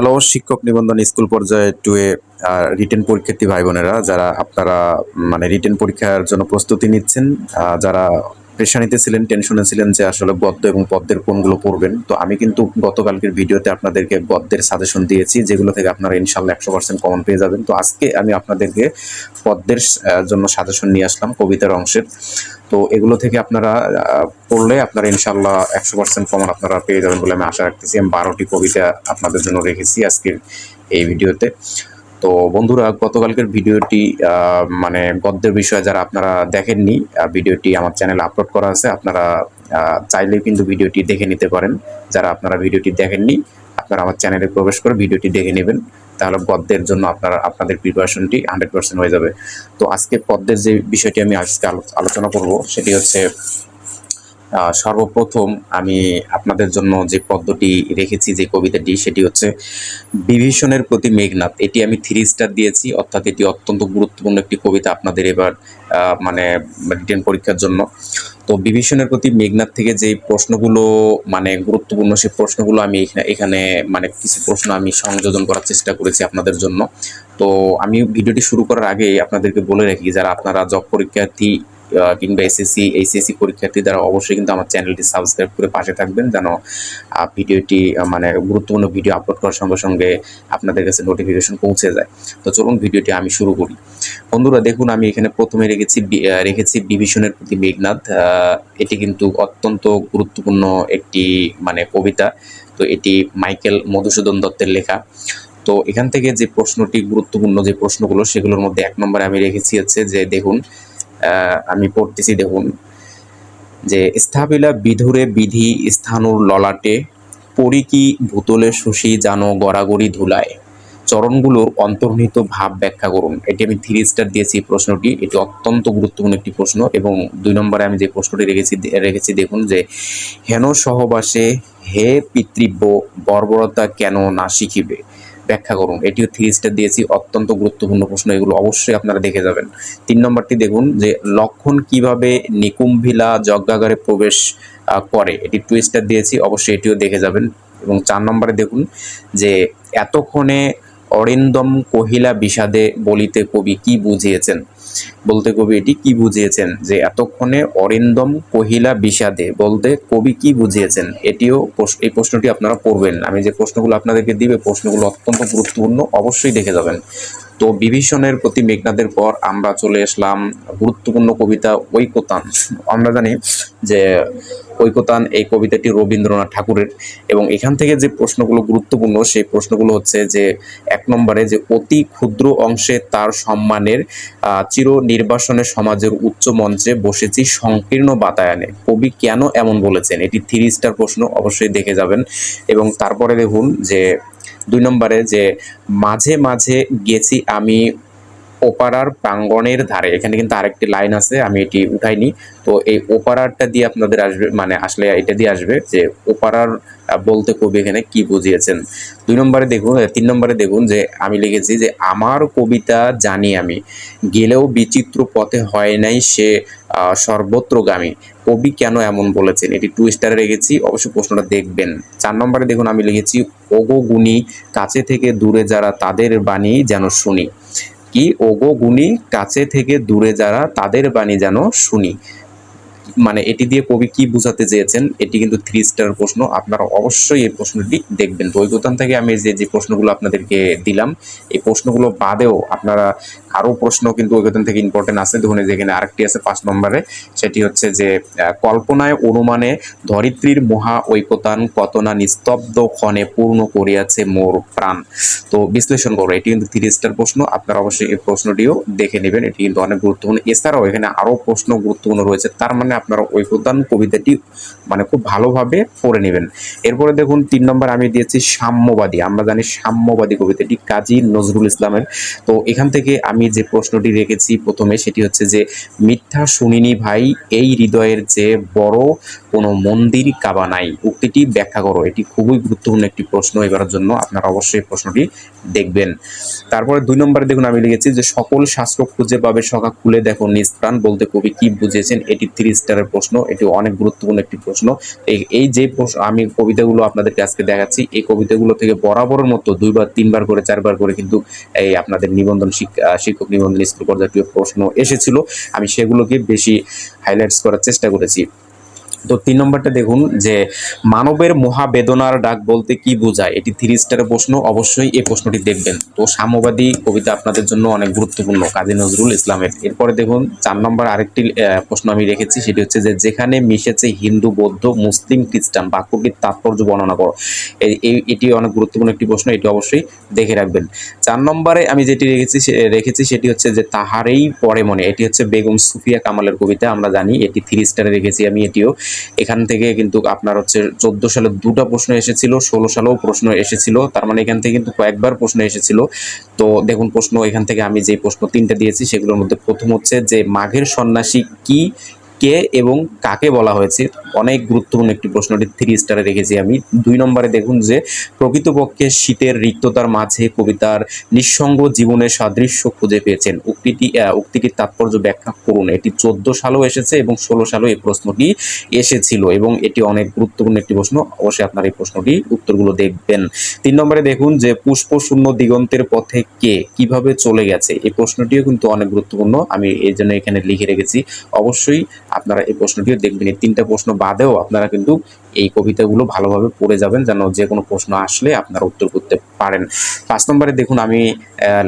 Hello, শিক্ষক নিবন্ধন school পর্যায়ে টু এ রিটেন পরীক্ষার্থী ভাই বোনেরা, যারা আপনারা মানে রিটেন পরীক্ষার জন্য প্রস্তুতি নিচ্ছেন যারা প্রেশার নিতেছিলেন টেনশনে ছিলেন যে আসলে গদ্য এবং পদ্মের কোনগুলো পড়বেন। তো আমি কিন্তু গতকালকের ভিডিওতে আপনাদেরকে গদ্যের সাজেশন দিয়েছি, যেগুলো থেকে আপনারা ইনশাল্লাহ একশো পার্সেন্ট কমন পেয়ে যাবেন। তো আজকে আমি আপনাদেরকে পদ্মের জন্য সাজেশন নিয়ে আসলাম, কবিতার অংশের। তো এগুলো থেকে আপনারা পড়লে আপনারা ইনশাল্লাহ একশো পার্সেন্ট কমন আপনারা পেয়ে যাবেন বলে আমি আশা রাখতেছি। আমি বারোটি কবিতা আপনাদের জন্য রেখেছি আজকের এই ভিডিওতে। তো বন্ধুরা গতকালকের ভিডিওটি মানে গদ্যের বিষয়ে যারা আপনারা দেখেননি ভিডিওটি আমার চ্যানেলে আপলোড করা আছে আপনারা আহ, চাইলেও কিন্তু ভিডিওটি দেখে নিতে পারেন। যারা আপনারা ভিডিওটি দেখেননি আপনারা আমার চ্যানেলে প্রবেশ করে ভিডিওটি দেখে নেবেন। তাহলে গদ্যের জন্য আপনারা আপনাদের প্রিপারেশনটি হান্ড্রেড পার্সেন্ট হয়ে যাবে। তো আজকে পদ্মের যে বিষয়টি আমি আজকে আলোচনা করব সেটি হচ্ছে সর্বপ্রথম আমি আপনাদের জন্য যে পদ্মটি রেখেছি, যে কবিতাটি, সেটি হচ্ছে বিভীষণের প্রতি মেঘনাথ। এটি আমি থ্রি স্টার দিয়েছি, অর্থাৎ এটি অত্যন্ত গুরুত্বপূর্ণ একটি কবিতা আপনাদের এবার মানে রিটেন পরীক্ষার জন্য। তো বিভীষণের প্রতি মেঘনাথ থেকে যে প্রশ্নগুলো মানে গুরুত্বপূর্ণ সেই প্রশ্নগুলো আমি এখানে মানে কিছু প্রশ্ন আমি সংযোজন করার চেষ্টা করেছি আপনাদের জন্য। তো আমি ভিডিওটি শুরু করার আগে আপনাদেরকে বলে রাখি, যারা আপনারা জব পরীক্ষার্থী কিংবা এসএসসি এইচএসসি পরীক্ষার্থী দ্বারা অবশ্যই কিন্তু আমার চ্যানেলটি সাবস্ক্রাইব করে পাশে থাকবেন যেন ভিডিওটি মানে গুরুত্বপূর্ণ ভিডিও আপলোড করার সঙ্গে সঙ্গে আপনাদের কাছে নোটিফিকেশন পৌঁছে যায়। তো চলুন ভিডিওটি আমি শুরু করি। বন্ধুরা, দেখুন, আমি এখানে প্রথমে রেখেছি রেখেছি বিভীষণের প্রতি মেঘনাথ এটি কিন্তু অত্যন্ত গুরুত্বপূর্ণ একটি মানে কবিতা। তো এটি মাইকেল মধুসূদন দত্তের লেখা। তো এখান থেকে যে প্রশ্নটি গুরুত্বপূর্ণ যে প্রশ্নগুলো, সেগুলোর মধ্যে এক নম্বরে আমি রেখেছি হচ্ছে যে, দেখুন আমি পড়তেছি, দেখুন। যে, স্থাপিলা বিধুরে বিধি স্থানুর ললাটে পরি কি ভূতলে শশী জানো গড়াগড়ি ধুলায়। চরণগুলোর অন্তর্নিহিত ভাব ব্যাখ্যা করুন। এটি আমি থ্রি স্টার দিয়েছি প্রশ্নটি। এটি অত্যন্ত গুরুত্বপূর্ণ একটি প্রশ্ন এবং দুই নম্বরে আমি যে প্রশ্নটি রেখেছি রেখেছি, দেখুন যে, হেন সহবাসে হে পিতৃব্য, বর্বরতা কেন না শিখিবে? ব্যাখ্যা করুন। এটিও থ্রি স্টার দিয়েছি, অত্যন্ত গুরুত্বপূর্ণ প্রশ্ন, এগুলো অবশ্যই আপনারা দেখে যাবেন। তিন নম্বরটি দেখুন, যে লক্ষণ কীভাবে নিকুম্ভিলা যজ্ঞাগারে প্রবেশ করে। এটি টু স্টার দিয়েছি, অবশ্যই এটিও দেখে যাবেন। এবং চার নম্বরে দেখুন, যে এতক্ষণে অরিন্দম কহিলা বিষাদে বলিতে কবি কি বুঝিয়েছেন? বলতে কবি এটি কি বুঝিয়েছেন যে, এতক্ষণে অরিন্দম কহিলা বিষাদে বলতে কবি কি বুঝিয়েছেন? এটিও এই প্রশ্নটি আপনারা পড়বেন আমি যে প্রশ্নগুলো আপনাদেরকে দিবে প্রশ্নগুলো অত্যন্ত গুরুত্বপূর্ণ, অবশ্যই দেখে যাবেন। তো বিভীষণের প্রতি মেঘনাদের পর আমরা চলে আসলাম গুরুত্বপূর্ণ কবিতা ঐকতান। আমরা জানি যে ঐকতান এই কবিতাটি রবীন্দ্রনাথ ঠাকুরের এবং এখান থেকে যে প্রশ্নগুলো গুরুত্বপূর্ণ সেই প্রশ্নগুলো হচ্ছে যে এক নম্বরে যে অতি ক্ষুদ্র অংশে তার সম্মানের চির নির্বাসনে সমাজের উচ্চ মঞ্চে বসেছি সংকীর্ণ বাতায়নে। কবি কেন এমন বলেছেন? এটি থ্রি স্টার প্রশ্ন, অবশ্যই দেখে যাবেন। এবং তারপরে দেখুন যে দুই নম্বরে যে মাঝে মাঝে গেছি আমি ওপারার প্রাঙ্গণের ধারে। এখানে কিন্তু আরেকটি লাইন আছে, আমি এটি উঠাইনি। তো এই ওপারারটা দিয়ে আপনাদের আসবে মানে আসলে এটা দিয়ে আসবে যে ওপারার বলতে কবি এখানে কি বুঝিয়েছেন। দুই নম্বরে দেখুন তিন নম্বরে দেখুন যে আমি লিখেছি যে আমার কবিতা জানি আমি, গেলেও বিচিত্র পথে হয় নাই সে সর্বত্রগামী। কবি কেন এমন বলেছেন? এটি টু স্টারে রেখেছি অবশ্যই প্রশ্নটা দেখবেন। চার নম্বরে দেখুন, আমি লিখেছি, ওগো গুণী, কাছে থেকে দূরে যারা তাদের বাণী যেন শুনি। কি? ওগো গুণী, কাছে থেকে দূরে যারা তাদের বাণী যেন শুনি। মানে এটি দিয়ে কবি কি বোঝাতে চেয়েছেন, এটি কিন্তু থ্রি স্টার প্রশ্ন। আপনারা অবশ্যই এই প্রশ্নটি দেখবেন। ঐকতান থেকে আমি যে যে প্রশ্নগুলো আপনাদেরকে দিলাম, এই প্রশ্নগুলো বাদেও আপনারা আরও প্রশ্ন কিন্তু ঐকতান থেকে ইম্পর্টেন্ট আছে। দেখুন যেখানে আরেকটি আছে পাঁচ নম্বরে, সেটি হচ্ছে যে কল্পনায় অনুমানে ধরিত্রীর মহা ঐকতান কত না নিস্তব্ধ ক্ষণে পূর্ণ করিয়াছে মোর প্রাণ। তো বিশ্লেষণ করো, এটি কিন্তু থ্রি স্টার প্রশ্ন। আপনারা অবশ্যই এই প্রশ্নটিও দেখে নেবেন। এটি কিন্তু অনেক গুরুত্বপূর্ণ। এছাড়াও এখানে আরও প্রশ্ন গুরুত্বপূর্ণ রয়েছে। তার মানে আপনারা ঐকতান কবিতাটি মানে খুব ভালোভাবে পড়ে নেবেন। এরপরে দেখুন, তিন নম্বর আমি দিয়েছি সাম্যবাদী। আমরা জানি সাম্যবাদী কবিতাটি কাজী নজরুল ইসলামের। তো এখান থেকে আমি যে প্রশ্নটি রেখেছি প্রথমে, সেটি হচ্ছে যে, মিথ্যা শুনিনি ভাই, এই হৃদয়ের যে বড় কোনো মন্দির কাবা নাই। উক্তিটি ব্যাখ্যা করো। এটি খুবই গুরুত্বপূর্ণ একটি প্রশ্ন, এবারের জন্য আপনারা অবশ্যই প্রশ্নটি দেখবেন। তারপরে দুই নম্বরে দেখুন, আমি লিখেছি যে, সকল শাস্ত্র খুঁজে পাবে সখা, খুলে দেখো নিষ্প্রাণ বলতে কবি কি বুঝিয়েছেন এটি থ্রি স্টার স্টারের প্রশ্ন, এটি অনেক গুরুত্বপূর্ণ একটি প্রশ্ন। এই যে প্রশ্ন, আমি কবিতাগুলো আপনাদেরকে আজকে দেখাচ্ছি, এই কবিতাগুলো থেকে বরাবরের মতো দুইবার, তিনবার করে, চারবার করে কিন্তু এই আপনাদের নিবন্ধন শিক- শিক্ষক নিবন্ধন স্কুল পর্যায়ে প্রশ্ন এসেছিল। আমি সেগুলোকে বেশি হাইলাইটস করার চেষ্টা করেছি। তো তিন নম্বরটা দেখুন যে মানবের মহাবেদনার ডাক বলতে কি বোঝায়? এটি থ্রি স্টারের প্রশ্ন, অবশ্যই এই প্রশ্নটি দেখবেন। তো সাম্যবাদী কবিতা আপনাদের জন্য অনেক গুরুত্বপূর্ণ, কাজী নজরুল ইসলামের। এরপরে দেখুন, চার নম্বর আরেকটি প্রশ্ন আমি রেখেছি, সেটি হচ্ছে যে যেখানে মিশেছে হিন্দু, বৌদ্ধ, মুসলিম, খ্রিস্টান, বাক্যটির তাৎপর্য বর্ণনা করো। এটি অনেক গুরুত্বপূর্ণ একটি প্রশ্ন, এটি অবশ্যই দেখে রাখবেন। চার নম্বরে আমি যেটি রেখেছি রেখেছি, সেটি হচ্ছে যে তাহারেই পরে মনে। এটি হচ্ছে বেগম সুফিয়া কামালের কবিতা, আমরা জানি এটি থ্রি স্টারে রেখেছি আমি, এটিও। এখান থেকে কিন্তু আপনার হচ্ছে চোদ্দ সালে দুটো প্রশ্ন এসেছিল, ষোলো সালেও প্রশ্ন এসেছিল, তার মানে এখান থেকে কিন্তু কয়েকবার প্রশ্ন এসেছিল। তো দেখুন প্রশ্ন এখান থেকে আমি যে প্রশ্ন তিনটা দিয়েছি, সেগুলোর মধ্যে প্রথম হচ্ছে যে মাঘের সন্ন্যাসী কি, কে এবং কাকে বলা হয়েছে? অনেক গুরুত্বপূর্ণ একটি প্রশ্নটি থ্রি স্টারে রেখেছি আমি। দুই নম্বরে দেখুন যে, প্রকৃতপক্ষে শীতের রিক্ততার মাঝে কবিতার নিঃসঙ্গ জীবনের সাদৃশ্য খুঁজে পেয়েছেন। উক্তিটি উক্তিটির তাৎপর্য ব্যাখ্যা করুন। এটি চোদ্দ সালেও এসেছে এবং ষোলো সালেও এই প্রশ্নটি এসেছিল এবং এটি অনেক গুরুত্বপূর্ণ একটি প্রশ্ন। অবশ্যই আপনার এই প্রশ্নটি উত্তরগুলো দেখবেন। তিন নম্বরে দেখুন যে পুষ্প শূন্য দিগন্তের পথে কে কীভাবে চলে গেছে? এই প্রশ্নটিও কিন্তু অনেক গুরুত্বপূর্ণ। আমি এই জন্য এখানে লিখে রেখেছি। অবশ্যই আপনারা এই প্রশ্নটিও দেখবেন। এই তিনটা প্রশ্ন বাদেও আপনারা কিন্তু এই কবিতাগুলো ভালোভাবে পড়ে যাবেন যেন যে কোনো প্রশ্ন আসলে আপনারা উত্তর করতে পারেন। পাঁচ নম্বরে দেখুন, আমি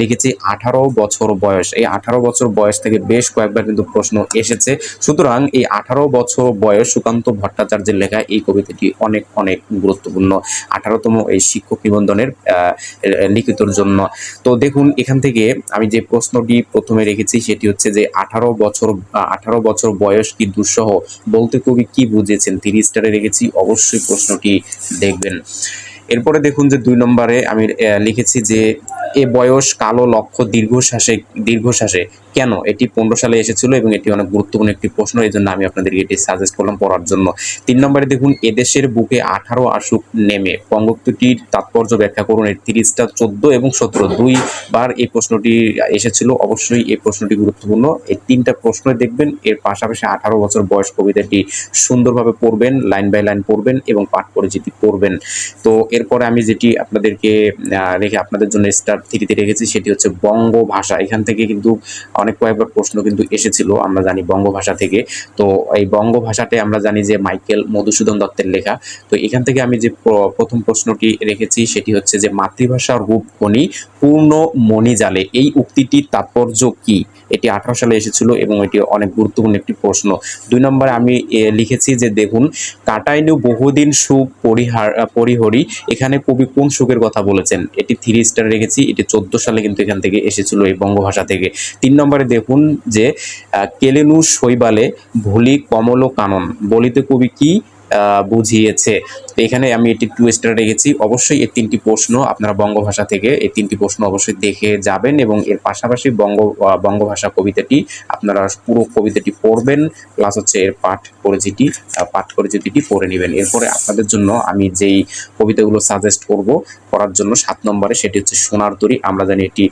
লিখেছি আঠারো বছর বয়স। এই আঠারো বছর বয়স থেকে বেশ কয়েকবার কিন্তু প্রশ্ন এসেছে। সুতরাং এই আঠারো বছর বয়স সুকান্ত ভট্টাচার্যের লেখা এই কবিতাটি অনেক অনেক গুরুত্বপূর্ণ। আঠারোতম এই শিক্ষক নিবন্ধনের লিখিতর জন্য। তো দেখুন, এখান থেকে আমি যে প্রশ্নটি প্রথমে রেখেছি সেটি হচ্ছে যে আঠারো বছর আঠারো বছর বয়স কি দুঃসহ? বলতে কবি কি বুঝেছেন? থ্রি স্টারে রেখেছি। অবশ্যই প্রশ্নটি দেখবেন। এরপরে দেখুন যে দুই নম্বরে আমি লিখেছি যে, এ বয়স কালো লক্ষ্য দীর্ঘশ্বাসে দীর্ঘশ্বাসে কেন? এটি পনেরো সালে এসেছিল এবং এটি অনেক গুরুত্বপূর্ণ একটি প্রশ্ন এই জন্য আমি আপনাদেরকে এটি সাজেস্ট করলাম পড়ার জন্য। তিন নম্বরে দেখুন, এদেশের বুকে আঠারো আসুক নেমে। বঙ্গোক্তিটির তাৎপর্য ব্যাখ্যা করুন, এর তিরিশটা চোদ্দ এবং সতেরো। দুইবার এই প্রশ্নটি এসেছিল, অবশ্যই এই প্রশ্নটি গুরুত্বপূর্ণ। এই তিনটা প্রশ্ন দেখবেন, এর পাশাপাশি আঠারো বছর বয়স কবিতাটি সুন্দরভাবে পড়বেন, লাইন বাই লাইন পড়বেন এবং পাঠ পরিচিতি পড়বেন। তো এরপরে আমি যেটি আপনাদেরকে রেখে আপনাদের জন্য স্টার থ্রিতে রেখেছি, সেটি হচ্ছে বঙ্গ ভাষা এখান থেকে কিন্তু অনেক কয়েকবার প্রশ্ন কিন্তু এসেছিল, আমরা জানি বঙ্গ ভাষা থেকে। তো এই বঙ্গ ভাষাতে আমরা জানি যে মাইকেল মধুসূদন দত্তের লেখা। তো এখান থেকে আমি যে প্রথম প্রশ্নটি রেখেছি সেটি হচ্ছে যে মাতৃভাষার রূপ খনি পূর্ণ মণিজালে, এই উক্তিটির তাৎপর্য কি? এটি আঠারো সালে এসেছিল এবং এটি অনেক গুরুত্বপূর্ণ একটি প্রশ্ন। দুই নম্বরে আমি লিখেছি যে দেখুন, কাটাইনু বহুদিন সুখ পরিহার পরিহরি, এখানে কবি কোন সুখের কথা বলেছেন? এটি থ্রি স্টার রেখেছি, এটি চোদ্দ সালে কিন্তু এখান থেকে এসেছিল এই বঙ্গভাষা থেকে। তিন নম্বরে দেখুন যে কেলেনু শৈবালে ভুলি কমল কানন বলিতে কবি কি বুঝিয়েছে? তো এখানে আমি এটি টু স্টার রেখেছি। অবশ্যই এই তিনটি প্রশ্ন আপনারা বঙ্গভাষা থেকে এই তিনটি প্রশ্ন অবশ্যই দেখে যাবেন এবং এর পাশাপাশি বঙ্গ বঙ্গভাষা কবিতাটি আপনারা পুরো কবিতাটি পড়বেন প্লাস হচ্ছে এর পাঠ পরিচিতি পাঠ পরিচিতিটি পড়ে নেবেন। এরপরে আপনাদের জন্য আমি যেই কবিতাগুলো সাজেস্ট করব পড়ার জন্য সাত নম্বরে সেটি হচ্ছে সোনার তরী, আমরা জানি এটি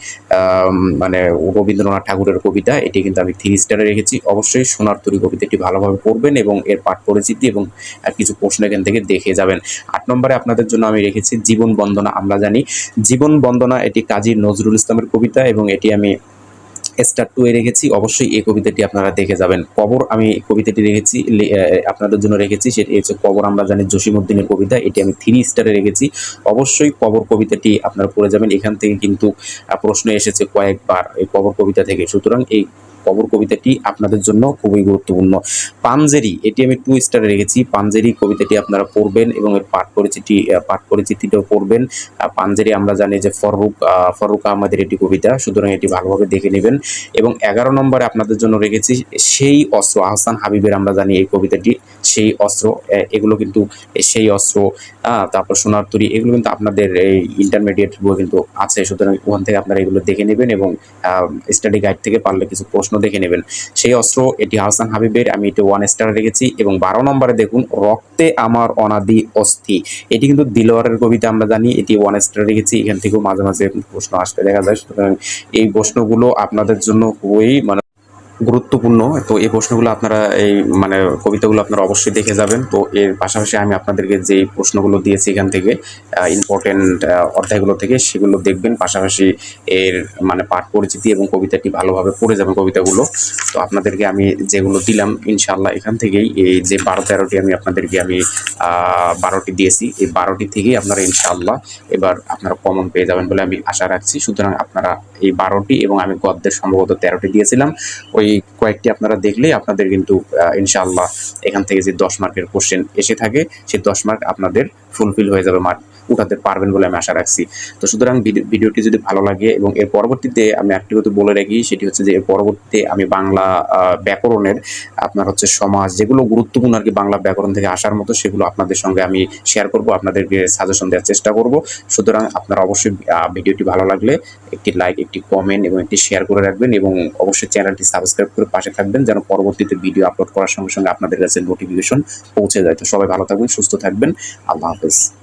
মানে রবীন্দ্রনাথ ঠাকুরের কবিতা, এটি কিন্তু আমি থ্রি স্টারে রেখেছি। অবশ্যই সোনার তরী কবিতাটি ভালোভাবে পড়বেন এবং এর পাঠ পরিচিতি এবং কিছু প্রশ্ন এখান থেকে দেখে যাবেন। আট নম্বরে আপনাদের জন্য আমি রেখেছি জীবন বন্দনা। আমরা জানি জীবন বন্দনা এটি কাজী নজরুল ইসলামের কবিতা এবং এটি আমি স্টার টু এ রেখেছি। অবশ্যই এই কবিতাটি আপনারা দেখে যাবেন। কবর আমি কবিতাটি রেখেছি আপনাদের জন্য রেখেছি। সেটি হচ্ছে কবর আমরা জানি জসিমুদ্দিনের কবিতা। এটি আমি থ্রি স্টারে রেখেছি। অবশ্যই কবর কবিতাটি আপনারা পড়ে যাবেন। এখান থেকে কিন্তু প্রশ্ন এসেছে কয়েকবার এই কবর কবিতা থেকে। সুতরাং এই কবর কবিতাটি আপনাদের জন্য খুবই গুরুত্বপূর্ণ। পাঞ্জেরি এটি আমি টু স্টারে রেখেছি। পাঞ্জেরি কবিতাটি আপনারা পড়বেন এবং এর পাঠ পরিচিতি পাঠ পরিচিতিটাও পড়বেন। পাঞ্জেরি আমরা জানি যে ফররুক আহ, ফররুক আহমেদের এটি কবিতা। সুতরাং এটি ভালোভাবে দেখে নেবেন। এবং এগারো নম্বরে আপনাদের জন্য রেখেছি সেই অস্ত্র আহসান হাবিবের আমরা জানি এই কবিতাটি সেই অস্ত্র এগুলো কিন্তু সেই অস্ত্র তারপর সোনার তরী এগুলো কিন্তু আপনাদের এই ইন্টারমিডিয়েট বই কিন্তু আছে। সুতরাং ওখান থেকে আপনারা এগুলো দেখে নেবেন এবং স্টাডি গাইড থেকে পারলে কিছু প্রশ্ন দেখে নেবেন। সেই অস্ত্র, এটি হাসান হাবিবের, আমি এটি ওয়ান স্টার রেখেছি এবং বারো নম্বরে দেখুন, রক্তে আমার অনাদি অস্থি। এটি কিন্তু দিলওয়ারের কবিতা, আমরা জানি, এটি ওয়ান স্টার রেখেছি। এখান থেকেও মাঝে মাঝে প্রশ্ন আসতে দেখা যায়। এই প্রশ্নগুলো আপনাদের জন্য খুবই মানে গুরুত্বপূর্ণ। তো এই প্রশ্নগুলো আপনারা এই মানে কবিতাগুলো আপনারা অবশ্যই দেখে যাবেন। তো এর পাশাপাশি আমি আপনাদেরকে যে প্রশ্নগুলো দিয়েছি এখান থেকে ইম্পর্টেন্ট অধ্যায়গুলো থেকে, সেগুলো দেখবেন। পাশাপাশি এর মানে পাঠ পরিচিতি এবং কবিতাটি ভালোভাবে পড়ে যাবেন কবিতাগুলো। তো আপনাদেরকে আমি যেগুলো দিলাম, ইনশাআল্লাহ এখান থেকেই এই যে বারো তেরোটি আমি আপনাদেরকে আমি বারোটি দিয়েছি। এই বারোটি থেকেই আপনারা ইনশাআল্লাহ এবার আপনারা কমন পেয়ে যাবেন বলে আমি আশা রাখছি। সুতরাং আপনারা এই বারোটি এবং আমি গদ্যের সম্ভবত তেরোটি দিয়েছিলাম। ওই কয়েকটি আপনারা দেখলেই আপনাদের কিন্তু ইনশাআল্লাহ এখান থেকে যে দশ মার্কের কোশ্চেন এসে থাকে, সেই দশ মার্ক আপনাদের ফুলফিল হয়ে যাবে মার্ক উঠাতে পারবেন বলে আমি আশা রাখছি। তো সুতরাং ভিডি- ভিডিওটি যদি ভালো লাগে এবং এর পরবর্তীতে আমি একটি কথা বলে রাখি, সেটি হচ্ছে যে এর পরবর্তীতে আমি বাংলা ব্যাকরণের আপনার হচ্ছে সমাজ, যেগুলো গুরুত্বপূর্ণ আর কি বাংলা ব্যাকরণ থেকে আসার মতো, সেগুলো আপনাদের সঙ্গে আমি শেয়ার করব, আপনাদেরকে সাজেশন দেওয়ার চেষ্টা করব। সুতরাং আপনারা অবশ্যই ভিডিওটি ভালো লাগলে একটি লাইক একটি কমেন্ট এবং একটি শেয়ার করে রাখবেন এবং অবশ্যই চ্যানেলটি সাবস্ক্রাইব করে পাশে থাকবেন যেন পরবর্তীতে ভিডিও আপলোড করার সঙ্গে সঙ্গে আপনাদের কাছে নোটিফিকেশন পৌঁছে যায়। তো সবাই ভালো থাকবেন, সুস্থ থাকবেন। আল্লাহ হাফেজ।